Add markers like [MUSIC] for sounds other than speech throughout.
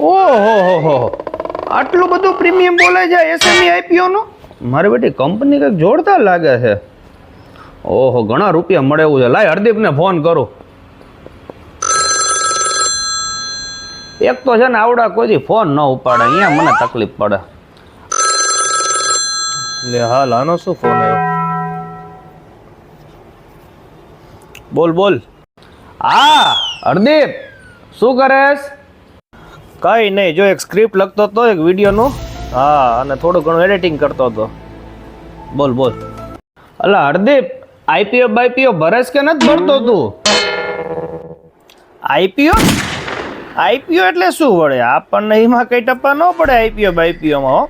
ઓહો હો હો. આટલું બધું પ્રીમિયમ બોલે છે એસએમઈ આઈપીઓનું મારી બેટી કંપની કંઈક જોરદાર લાગે છે. ઓહો ઘણા રૂપિયા મળે એવું છે. લાય હરદીપને ફોન કરું. એક તો છે ને આવડા કોઈથી ફોન ન ઉપાડે. અહીંયા મને તકલીફ પડે. લે હાલ આનો શું ફોન આવ્યો? બોલ બોલ. હા હરદીપ શું કરેશ કઈ નહીં, જો એક સ્ક્રિપ્ટ લખતો હતો એક વિડીયોનું હા, અને થોડું ઘણું એડિટિંગ કરતો હતો બોલ બોલ. અલા, હરદીપ આઈપીઓ બાઈપીઓ ભરેશ કે નથી ભરતો તું? આઈપીઓ આઈપીઓ એટલે શું વળે? આપણને એમાં કઈ ટપ્પા ન પડે આઈપીઓ બાઈપીઓમાં હો.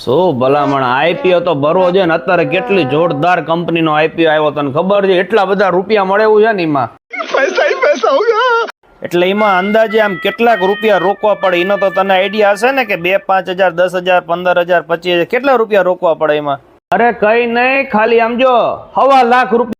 શું ભલામણ? આઈપીઓ તો ભરવો છે ને, અત્યારે કેટલી જોરદાર કંપનીનો આઈપીઓ આવ્યો તને ખબર છે? એટલા બધા રૂપિયા મળે એવું છે ને એમાં? એટલે એમાં અંદાજે આમ કેટલાક રૂપિયા રોકવા પડે? એનો તો તને આઈડિયા હશે ને કે બે પાંચ હજાર દસ હજાર પંદર હજાર પચીસ હજાર કેટલા રૂપિયા રોકવા પડે એમાં? અરે કઈ નહીં ખાલી આમ જો હવા લાખ રૂપિયા.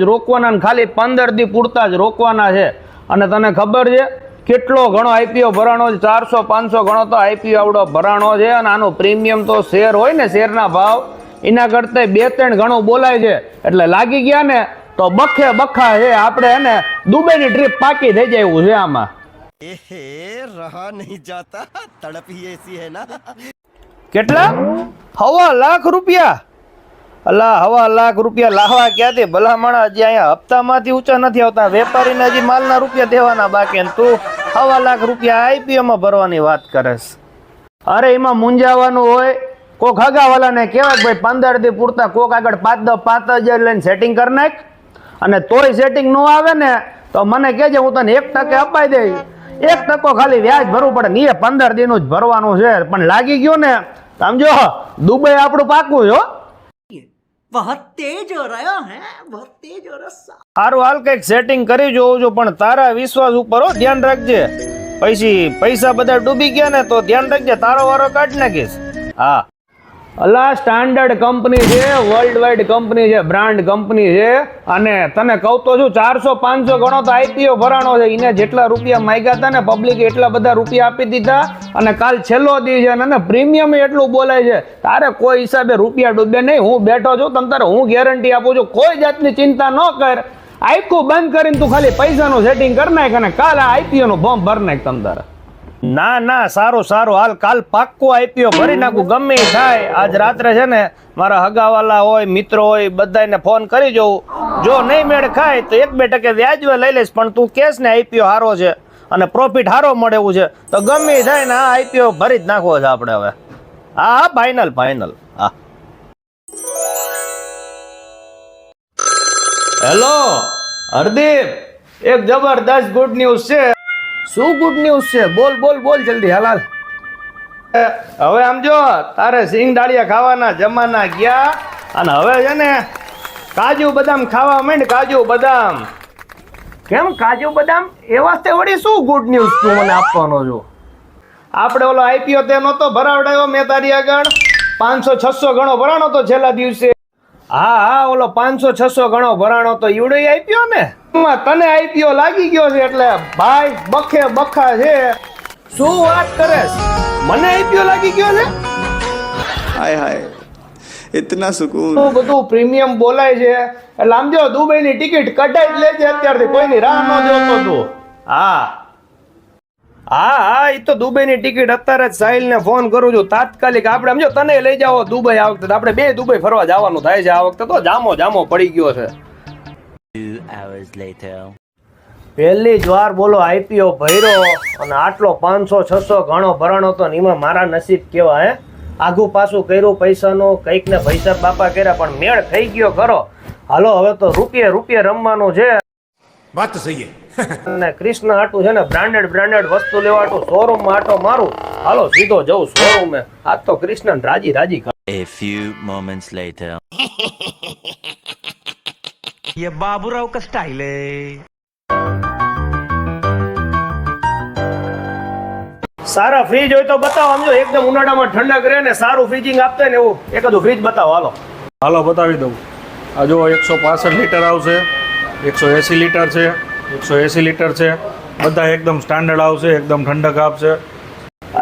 જ રોકવાના ને ખાલી પંદર દી પૂરતા જ રોકવાના છે. અને તને ખબર છે કેટલો ઘણો આઈપીઓ ભરાણો છે? ચારસો પાંચસો ઘણો તો આઈપીઓ આવડો ભરાણો છે અને આનું પ્રીમિયમ તો શેર હોય ને શેરના ભાવ. એના કરતા બે ત્રણ ઘણું બોલાય છે. એટલે લાગી ગયા ને તો બખે બખા હે આપણે એને દુબઈની ટ્રીપ પાકી થઈ જાય એવું છે આમાં. એહે રહા નહીં જાતા તડપી એસી હે ના. કેટલા? હવા લાખ રૂપિયા. અલા હવા લાખ રૂપિયા લાહવા ક્યાંથી? ભલામણ હજી અહીંયા હપ્તામાંથી ઊંચા નથી આવતા. વેપારીને હજી માલના રૂપિયા દેવાના બાકી તું હવા લાખ રૂપિયા આઈપીઓમાં ભરવાની વાત કરસ. અરે એમાં મૂંઝાવાનું હોય કોક હગાવાલાને કહેવાય કે ભાઈ પંદર દી પૂરતા કોક આગળ પાંચ દસ પાંચ હજાર લઈને સેટિંગ કરી નાખ અને તોય સેટિંગ ન આવે ને તો મને કહેજે હું તને એક ટકે અપાઈ દઈશ એક ટકો ખાલી વ્યાજ ભરવું પડે ને એ પંદર દિનનું જ ભરવાનું છે પણ લાગી ગયું ને સમજો દુબઈ આપણું પાકું છે હો बहुत तेज हो रहा है बहुत तेज हो रहा है સારું હાલ કંઈક સેટિંગ કરી જોઉં છું પણ તારા વિશ્વાસ ઉપર હો ધ્યાન રાખજે પછી પૈસા બધા ડૂબી ગયા ને તો ધ્યાન રાખજે તારો વારો કાઢી નાખીશ હા અલા સ્ટાન્ડર્ડ કંપની છે વર્લ્ડ વાઇડ કંપની છે બ્રાન્ડ કંપની છે. અને તને કહું તો છું, ચારસો, પાંચસો ગણો તો આઈપીઓ ભરાણો છે. એને જેટલા રૂપિયા માંગ્યા હતા ને પબ્લિકે એટલા બધા રૂપિયા આપી દીધા. અને કાલ છેલ્લો દી છે અને પ્રીમિયમ એટલું બોલાય છે. તારે કોઈ હિસાબે રૂપિયા ડૂબે નહીં. હું બેઠો છું તમ તારે હું ગેરંટી આપું છું, કોઈ જાતની ચિંતા ન કર. આઈકું બંધ કરીને તું ખાલી પૈસાનું સેટિંગ કરી નાખ અને કાલ આ આઈપીઓનું ફોર્મ ભર નાખ તમ તારે. ના ના, સારું સારું. હાલ કાલ પાક્કું આઈપીઓ ભરી નાખું. ગમે થાય. આજ રાત્રે છે ને મારા હગાવાલા હોય, મિત્રો હોય બધાને ફોન કરી જોઉં. જો નહીં મેળ ખાય તો એક બે ટકે વ્યાજવે લઈ લઈશ. પણ તું કેસ ને આઈપીઓ હારો છે અને પ્રોફિટ હારો મળે એવું છે. તો ગમે થાય ને આ આઈપીઓ ભરી જ નાખવો છે આપણે હવે. હા હા ફાઇનલ ફાઇનલ હા. હેલો હરદીપ, એક જબરદસ્ત ગુડ ન્યૂઝ છે. શું ગુડ ન્યૂઝ છે? બોલ બોલ બોલ જલ્દી હાલ હવે આમ જો તારે સિંગ દાળિયા ખાવાના જમાના ગયા અને હવે છે ને કાજુ બદામ ખાવા માંડ કાજુ બદામ. કેમ? કાજુ બદામ? એ વાસ્તે વળી શું ગુડ ન્યૂઝ તું મને આપવાનો છો? આપણે ઓલો આઈપીઓ તે નહોતો ભરાવડાયો મેં તારી આગળ. પાંચસો છસો ગણો ભરાણો તો છેલ્લા દિવસે. હા હા ઓલો પાંચસો છસો ગણો ભરાણો તો ઈવડે આપ્યો ને. તને આઈપીઓ લાગી ગયો છે એટલે ભાઈ બખે બખા છે. શું વાત કરે મને આઈપીઓ લાગી ગયો ને હાય હાય. ઇતના સુકૂન. બધું પ્રીમિયમ બોલાય છે? એટલે આમ જો દુબઈની ટિકિટ કઢાઈ જ લેજે અત્યારથી કોઈની રાહ ન જોતો તું. હા. હા હા એ તો દુબઈની ટિકિટ અત્યારે જ સાહિલને ફોન કરું છું. તાત્કાલિક આપણે સમજો તને લઈ જાઓ દુબઈ આ વખતે. આપણે બે દુબઈ ફરવા જવાનું થાય છે આ વખતે તો જામો જામો પડી ગયો છે. પહેલી જ વાર બોલો આઈપીઓ ભર્યો અને આટલો પાંચસો છસો ઘણો ભરાણો તો ને એમાં મારા નસીબ કેવા હે? આઘું પાછું કર્યું પૈસાનું કંઈક ને પૈસા બાપા કર્યા પણ મેળ થઈ ગયો ખરો. હાલો હવે તો રૂપિયે રૂપિયે રમવાનું છે. વાત સહી અને કૃષ્ણ આટું છે ને બ્રાન્ડેડ બ્રાન્ડેડ વસ્તુ લેવા આટું શોરૂમ માં આટો મારું હાલો સીધો જવું શોરૂમ આજ તો કૃષ્ણ રાજી રાજી કર A few moments later. [LAUGHS] ये बाबूराव का स्टाइल है સારા ફ્રીજ હોય તો બતાવો આમ જો એકદમ ઉનાળામાં ઠંડક રહે ને સારું ફ્રીજિંગ આપતા હોય ને એવું એકાદું ફ્રીજ બતાવો હાલો હાલો બતાવી દઉં આ જો એકસો પાસઠ લીટર આવશે એકસો એંસી લીટર છે એકસો એંસી લીટર છે. બધા એકદમ સ્ટાન્ડર્ડ આવશે એકદમ ઠંડક આપશે.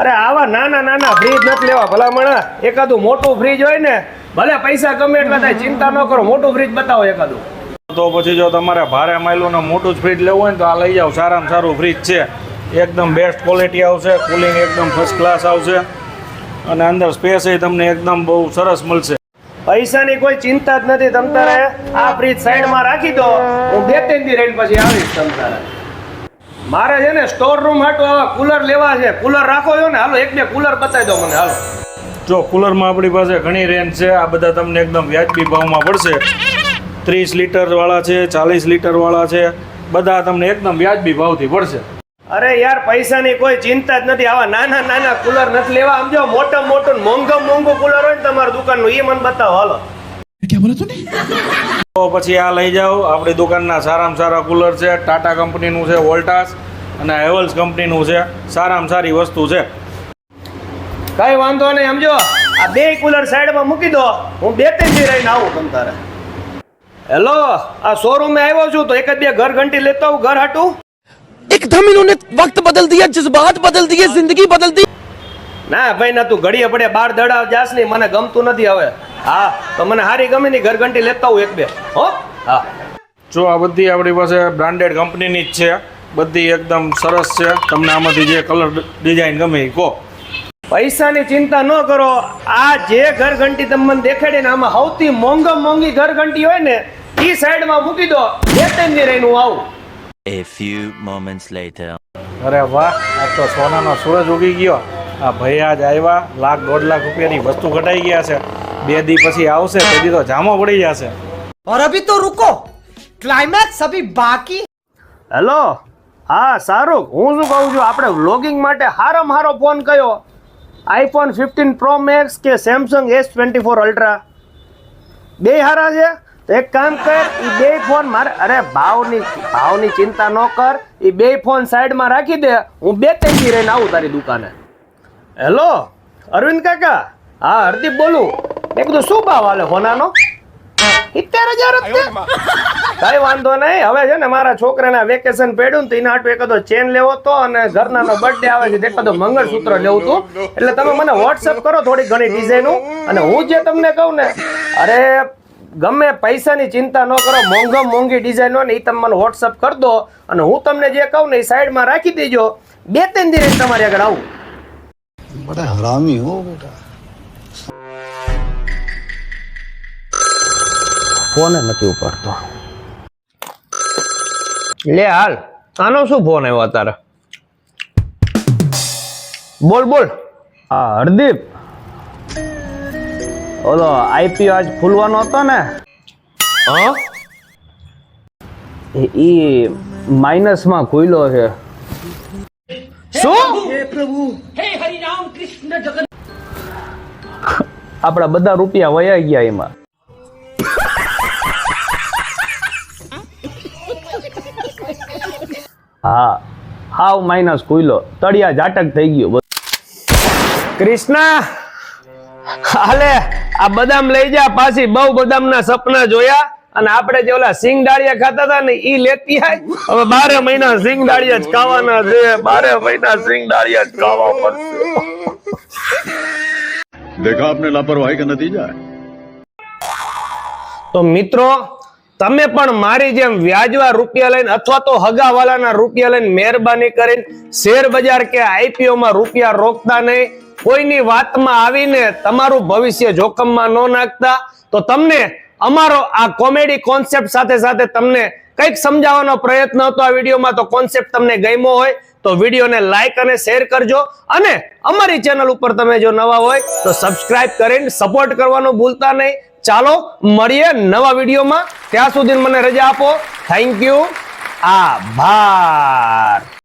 અરે આવા નાના નાના ફ્રીજ નથી લેવા ભલામણ એકાદું મોટું ફ્રીજ હોય ને ભલે પૈસા ગમે એટલા થાય ચિંતા ન કરો મોટું ફ્રીજ બતાવો એકાદું. તો પછી જો તમારે ભારે માઇલોનું મોટું જ ફ્રીજ લેવું હોય ને તો આ લઈ જાઓ સારામાં સારું ફ્રીજ છે. એકદમ બેસ્ટ ક્વોલિટી આવશે કુલિંગ એકદમ ફર્સ્ટ ક્લાસ આવશે. અને અંદર સ્પેસ એ તમને એકદમ બહુ સરસ મળશે. પૈસાની કોઈ ચિંતા જ નથી. તમ તારે આ ફ્રીજ સાઈડમાં રાખી દો. હું બે ત્રણ દી રહીને પછી આવીશ તમ મારે છે ને સ્ટોર રૂમ હાટું આવા કુલર લેવા છે. કુલર રાખો છો ને? હાલો, એક બે કુલર બતાવી દો મને. હાલો. જો કુલરમાં આપણી પાસે ઘણી રેન્જ છે. આ બધા તમને એકદમ વ્યાજબી ભાવમાં પડશે. ત્રીસ લીટરવાળા છે, ચાલીસ લીટરવાળા છે. બધા તમને એકદમ વ્યાજબી ભાવથી પડશે. અરે યાર પૈસાની કોઈ ચિંતા જ નથી. આવા નાના નાના કુલર નથી લેવા. સમજો મોટા મોટું મોંઘમ મોંઘું કુલર હોય ને તમારી દુકાનનું એ મને બતાવો હાલો. તો પછી આ લઈ જાઓ. આપણી દુકાનના સારામાં સારા કુલર છે. ટાટા કંપનીનું છે વોલ્ટાસ અને હેવલ્સ કંપનીનું છે. સારામાં સારી વસ્તુ છે. કઈ વાંધો નહીં સમજો આ બે કુલર સાઈડમાં મૂકી દો. હું બે ત્રણ રહીને આવું તમ તારે. હેલો આ શોરૂમે આવ્યો છું તો એક જ બે ઘર ઘંટી લેતો આવું ઘર હાટું? एकदम इन्होंने वक्त बदल दिया जज्बात बदल दिए जिंदगी बदल दी ના ભાઈ ના તું ઘડીએ પડે બાર દડા જાસ નહીં મને ગમતું નથી હવે હા તો મને હારી ગમે ની ઘર ઘંટી લેતા આવું એક બે હો હા જો આ બધી આપણી પાસે બ્રાન્ડેડ કંપનીની જ છે બધી એકદમ સરસ છે તમને આમાંથી જે કલર ડિઝાઇન ગમે એ કહો પૈસાની ચિંતા ન કરો આ જે ઘર ઘંટી તમને મને દેખાડી ને આમાં સૌથી મોંઘા મોંઘી ઘર ઘંટી હોય ને એ સાઈડમાં મૂકી દો બે ત્રણ દી રહીને હું આવું A few moments later. અરે વાહ આ તો સોનાનો સૂરજ ઉગી ગયો આ ભાઈ આજ આવ્યા લાખ દોઢ લાખ રૂપિયાની વસ્તુ ઘટાઈ ગયા છે બે દી પછી આવશે તેથી તો જામો પડી જશે और अभी तो रुको क्लाइमैक्स अभी बाकी હેલો હા શાહરુખ હું શું કહું છું આપણે વ્લોગિંગ માટે હારામાં હારો ફોન કયો આઈફોન ફિફ્ટીન પ્રો મેક્સ કે Samsung S twenty four ultra બે હારા છે તો એક કામ કર એ બે ફોન મારે. અરે, ભાવની ભાવની ચિંતા ન કર. એ બે ફોન સાઈડમાં રાખી દે. હું બે ત્રણ દી રહીને આવું તારી દુકાને. હેલો, અરવિંદ કાકા? હા, હરદીપ બોલું. મેં કીધું, શું ભાવ હાલે હોનાનો? સિત્તેર હજાર કઈ વાંધો નહીં. હવે છે ને મારા છોકરાના વેકેશન પડ્યું ને તો એના હાટુ એકાદો ચેન લેવો તો અને ઘરનાનો બર્થડે આવે છે એકાદો મંગળસૂત્ર લેવું હતું એટલે તમે મને વોટ્સઅપ કરો થોડી ઘણી ડિઝાઇનો અને હું જે તમને કહું ને, અરે ગમે પૈસાની ચિંતા ન કરો મોંઘો મોંઘી ડિઝાઇન ને એ તમે વોટ્સઅપ કરી દો અને હું તમને જે કહું ને એ સાઈડમાં રાખી દેજો. બે ત્રણ દિવસ તમારી આગળ આવું. બધા હરામી હો બેટા. ફોન નથી ઉપાડતો. લે હાલ આનો શું ફોન આવ્યો તારા બોલ બોલ. હા હરદીપ. ઓલો આઈપીઓ આજ ખુલવાનો હતો ને? હા? માઇનસમાં ખુલ્યો છે. શું? આપણા બધા રૂપિયા વયા ગયા એમાં. હા હાવ માઇનસ ખુલ્યો તળિયા ઝાટક થઈ ગયો. કૃષ્ણ કૃષ્ણા! હાલે આ બદામ લઈ જા પાછી. બહુ બદામના સપના જોયા અને આપણે જે ઓલા સિંગ દાળિયા ખાતા હતા ને ઈ લેતી આય. હવે બારે મહિના સિંગ દાળિયા જ ખાવાના છે. બારે મહિના સિંગ દાળિયા જ ખાવા પડશે. દેખા આપને લાપરવાહી કા નતીજા તો મિત્રો તમે પણ મારી જેમ વ્યાજવા રૂપિયા લઈને અથવા તો હગાવાલાના રૂપિયા લઈને મહેરબાની કરીને શેર બજાર કે આઈપીઓ માં રૂપિયા રોકતા નહીં. કોઈની વાતમાં આવીને તમારું ભવિષ્ય જોખમમાં ન નાખતા. તો તમને અમારો આ કોમેડી કોન્સેપ્ટ સાથે સાથે તમને કંઈક સમજાવવાનો પ્રયત્ન હતો આ વિડીયોમાં, તો કોન્સેપ્ટ તમને ગમ્યો હોય તો વિડીયોને લાઈક અને શેર કરજો. અને અમારી ચેનલ ઉપર તમે જો નવા હોય તો સબસ્ક્રાઇબ કરીને સપોર્ટ કરવાનું ભૂલતા નહીં. ચાલો મળીએ નવા વિડીયોમાં. ત્યાં સુધી મને રજા આપો. થેન્ક યુ આભાર.